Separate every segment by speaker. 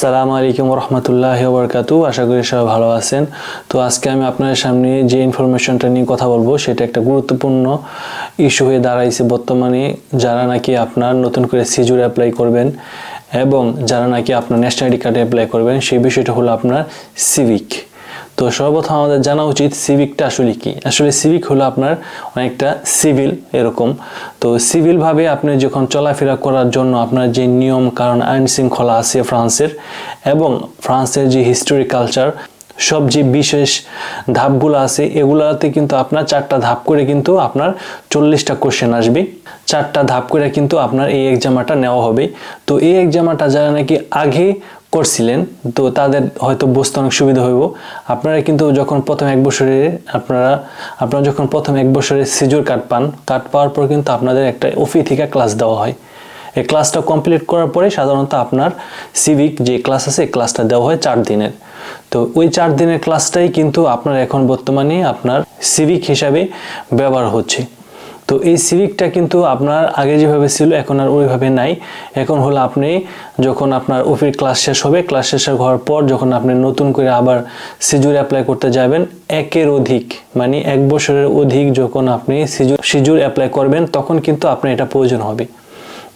Speaker 1: সালামু আলাইকুম রহমতুল্লাহ বরকাতু আশা করি সবাই ভালো আছেন। তো আজকে আমি আপনাদের সামনে যে ইনফরমেশনটা নিয়ে কথা বলব, সেটা একটা গুরুত্বপূর্ণ ইস্যু হয়ে দাঁড়াইছে বর্তমানে, যারা নাকি আপনার নতুন করে সিজুর অ্যাপ্লাই করবেন এবং যারা নাকি আপনার ন্যাশনাল আইডি কার্ডে অ্যাপ্লাই করবেন, সেই বিষয়টা হলো আপনার সিভিক তো সর্বপ্রথম আমাদের জানা উচিত সিভিকটা আসলে কি? আসলে সিভিক হলো আপনার অনেকটা সিভিল এরকম। তো সিভিলভাবে আপনি যখন চলাফেরা করার জন্য আপনার যে নিয়ম, কারণ আইন শৃঙ্খলা আছে ফ্রান্সের এবং ফ্রান্সের যে হিস্টোরি কালচার সব যে বিশেষ ধাপগুলো আছে, এগুলাতে কিন্তু আপনার চারটা ধাপ করে কিন্তু আপনার চল্লিশটা কোশ্চেন আসবে। চারটা ধাপ করে কিন্তু আপনার এই এক্সামাটা নেওয়া হবে। তো এই এক্সামাটা যারা নাকি আগে করছিলেন, তো তাদের হয়তো বুঝতে অনেক সুবিধা হইব। আপনারা কিন্তু যখন প্রথম এক বছরে আপনারা আপনারা যখন প্রথম এক বছরে সিজুর কার্ড পান কার্ড পাওয়ার পর কিন্তু আপনাদের একটা অফি থেকে ক্লাস দেওয়া হয়। এই ক্লাসটা কমপ্লিট করার পরে সাধারণত আপনার সিভিক যে ক্লাস আছে, এই ক্লাসটা দেওয়া হয় চার দিনের। তো ওই চার দিনের ক্লাসটাই কিন্তু আপনার এখন বর্তমানে আপনার সিভিক হিসাবে ব্যবহার হচ্ছে। তো এই সিভিকটা কিন্তু আপনার আগে যেভাবে ছিল, এখন আর ওইভাবে নাই। এখন হলো আপনি যখন আপনার অফির ক্লাস শেষ হবে ক্লাস শেষ হওয়ার পর যখন আপনি নতুন করে আবার সিজুর অ্যাপ্লাই করতে যাবেন, একের অধিক মানে এক বছরের অধিক যখন আপনি সিজুর সিজুর অ্যাপ্লাই করবেন, তখন কিন্তু আপনার এটা প্রয়োজন হবে।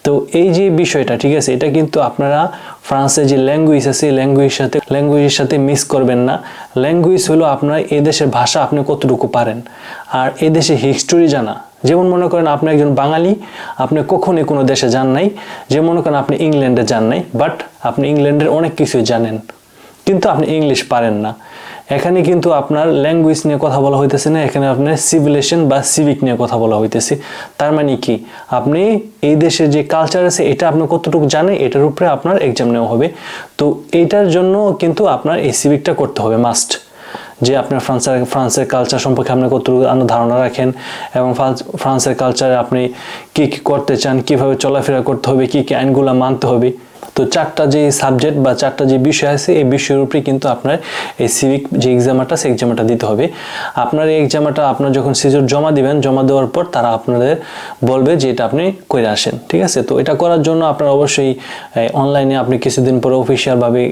Speaker 1: তো এই যে বিষয়টা, ঠিক আছে, এটা কিন্তু আপনারা ফ্রান্সে যে ল্যাঙ্গুয়েজ আছে ল্যাঙ্গুয়েজের সাথে ল্যাঙ্গুয়েজের সাথে মিস করবেন না। ল্যাঙ্গুয়েজ হলো আপনার এদেশের ভাষা আপনি কতটুকু পারেন। আর এদেশে হিস্টোরি জানা। যেমন মনে করেন আপনি একজন বাঙালি, আপনি কখনই কোনো দেশে যান নাই। যে মনে করেন আপনি ইংল্যান্ডে যান নাই বাট আপনি ইংল্যান্ডের অনেক কিছুই জানেন। কিন্তু আপনি ইংলিশ পারেন না। এখানে কিন্তু আপনার ল্যাঙ্গুয়েজ নিয়ে কথা বলা হইতেছে না, এখানে আপনার সিভিলেশন বা সিভিক নিয়ে কথা বলা হইতেছে। তার মানে কি? আপনি এই দেশের যে কালচার আছে, এটা আপনি কতটুকু জানেন, এটার উপরে আপনার এক্সাম নেওয়া হবে। তো এইটার জন্য কিন্তু আপনার এই সিভিকটা করতে হবে মাস্ট যে আপনার ফ্রান্সের ফ্রান্সের কালচার সম্পর্কে আপনি কতটুকু ধারণা রাখেন, এবং ফ্রান্সের কালচারে আপনি কী কী করতে চান, কীভাবে চলাফেরা করতে হবে, কী কী আইনগুলো মানতে হবে। তো চারটা যে সাবজেক্ট বা চারটা যে বিষয় আছে, এই বিষয়ের উপরে কিন্তু আপনার এই সিভিক যে এক্সামাটা সেই এক্সামাটা দিতে হবে। আপনার এই এক্সামাটা আপনার যখন সিজোর জমা দিবেন, জমা দেওয়ার পর তারা আপনাদের বলবে যে এটা আপনি করে আসেন, ঠিক আছে? তো এটা করার জন্য আপনার অবশ্যই অনলাইনে আপনি কিছুদিন পরে অফিসিয়ালভাবে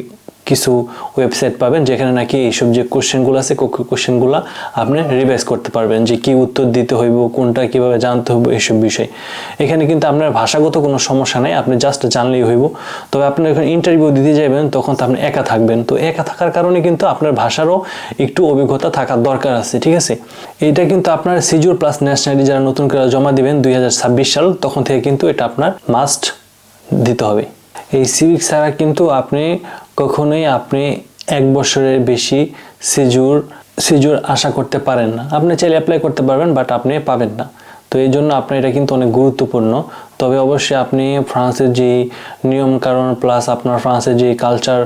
Speaker 1: কিছু ওয়েবসাইট পাবেন যেখানে নাকি এইসব যে কোশ্চেনগুলো আছে কোশ্চেনগুলো আপনি রিভাইজ করতে পারবেন যে কি উত্তর দিতে হইব, কোনটা কীভাবে জানতে হইব এইসব বিষয়। এখানে কিন্তু আপনার ভাষাগত কোনো সমস্যা নাই, আপনি জাস্ট জানলেই হইব। তবে আপনি যখন ইন্টারভিউ দিতে যাবেন, তখন তো আপনি একা থাকবেন। তো একা থাকার কারণে কিন্তু আপনার ভাষারও একটু অভিজ্ঞতা থাকার দরকার আছে, ঠিক আছে? এটা কিন্তু আপনার সিজুর প্লাস ন্যাশনালিটি যারা নতুন করে জমা দিবেন দুই হাজার ছাব্বিশ সাল, তখন থেকে কিন্তু এটা আপনার মাস্ট দিতে হবে। এই সিভিক ছাড়া কিন্তু আপনি কখনোই আপনি এক বছরের বেশি সিজুর সিজুর আশা করতে পারেন না। আপনি চাইলে অ্যাপ্লাই করতে পারবেন বাট আপনি পাবেন না। তো এই জন্য আপনার এটা কিন্তু অনেক গুরুত্বপূর্ণ। তবে অবশ্যই আপনি ফ্রান্সের যে নিয়ম কারণ প্লাস আপনার ফ্রান্সের যে কালচার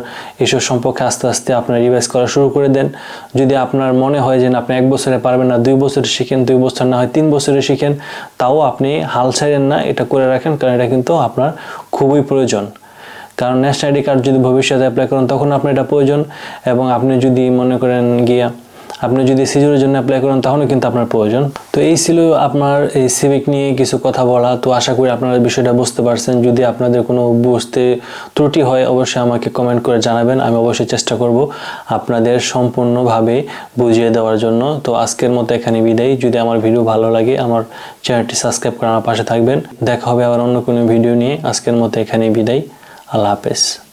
Speaker 1: এসব সম্পর্কে আস্তে আস্তে আপনার রিভাইজ করা শুরু করে দেন। যদি আপনার মনে হয় যে আপনি এক বছরে পারবেন না, দুই বছরে শিখেন, দুই বছর না হয় তিন বছরে শিখেন, তাও আপনি হাল ছাড়েন না, এটা করে রাখেন, কারণ এটা কিন্তু আপনার খুবই প্রয়োজন। কারণ ন্যাশনাল আইডি কার্ড যদি ভবিষ্যতে অ্যাপ্লাই করেন, তখন আপনার এটা প্রয়োজন এবং আপনি যদি মনে করেন গিয়া আপনি যদি সিজুরের জন্য অ্যাপ্লাই করেন, তাহলে কিন্তু আপনার প্রয়োজন। তো এই ছিল আপনার এই সিভিক নিয়ে কিছু কথা বলা। তো আশা করি আপনারা বিষয়টা বুঝতে পারছেন। যদি আপনাদের কোনো বুঝতে ত্রুটি হয়, অবশ্যই আমাকে কমেন্ট করে জানাবেন। আমি অবশ্যই চেষ্টা করব আপনাদের সম্পূর্ণভাবে বুঝিয়ে দেওয়ার জন্য। তো আজকের মতো এখানে বিদায়। যদি আমার ভিডিও ভালো লাগে, আমার চ্যানেলটি সাবস্ক্রাইব করে আমার পাশে থাকবেন। দেখা হবে আবার অন্য কোনো ভিডিও নিয়ে। আজকের মতো এখানে বিদায়। আল্লাহ হাফেজ।